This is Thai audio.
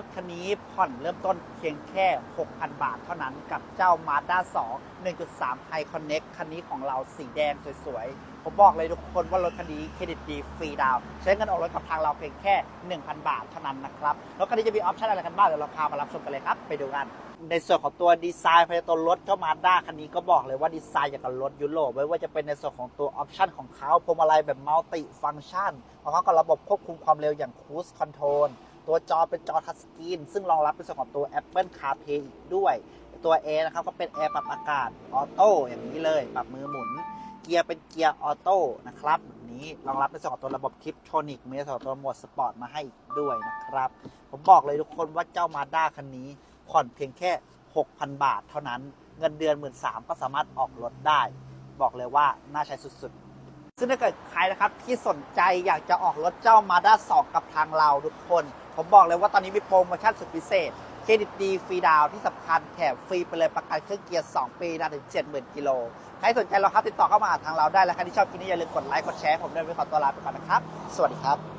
รถคันนี้ผ่อนเริ่มต้นเพียงแค่ 6,000 บาทเท่านั้นกับเจ้า Mazda 2 1.3 High Connect คันนี้ของเราสีแดงสวยๆ ผมบอกเลยทุกคนว่ารถคันนี้เครดิตดีฟรีดาวใช้เงินออกรถกับทางเราเพียงแค่ 1,000 บาทเท่านั้นนะครับ รถคันนี้จะมีออปชั่นอะไรกันบ้าง เดี๋ยวเราพามารับชมกันเลยครับ ไปดูกัน ในส่วนของตัวดีไซน์ภายในตัวรถเจ้ามาด้าคันนี้ก็บอกเลยว่าดีไซน์อย่างกับรถยุโรปไม่ว่าจะเป็นในส่วนของตัวออปชันของเขาพวงมาลัยแบบมัลติฟัง c t ชันพร้อมกับระบบควบคุมความเร็วอย่าง Cruise Control ตัวจอเป็นจอทัชสกรีนซึ่งรองรับในส่วนของตัว Apple CarPlay อีกด้วย ตัว A นะครับก็เป็นแอร์ปรับอากาศออโต้อย่างนี้เลยปรับมือหมุน เกียร์เป็นเกียร์ออโต้นะครับนี้รองรับในส่วนของตัวระบบคลิปโทนิกมีในส่วนของตัวโหมดสปอร์ตมาให้อีกด้วยนะครับ ผมบอกเลยทุกคนว่าเจ้ามาด้าคันนี้ผ่อนเพียงแค่ 6,000 บาทเท่านั้นเงินเดือน 1 3ื่นก็สามารถออกรถได้ บอกเลยว่าน่าใช้สุดๆ ซึ่งถ้าเกิดใครนะครับที่สนใจอยากจะออกรถเจ้ามาด้า2กับทางเราทุกคน ผมบอกเลยว่าตอนนี้มีโปรโมชั่นสุดพิเศษ เครดิตดีฟรีดาวน์ที่สำคัญแถมฟรีไปเลยประกันเครื่องเกียร์ 2 ปีนานถึง 70,000 กิโล ใครสนใจเราครับติดต่อเข้ามาหาทางเราได้ และใครที่ชอบคลิปนี้อย่าลืมกดไลค์กดแชร์ผมด้วยไปขอตัวลาไปก่อนนะครับ สวัสดีครับ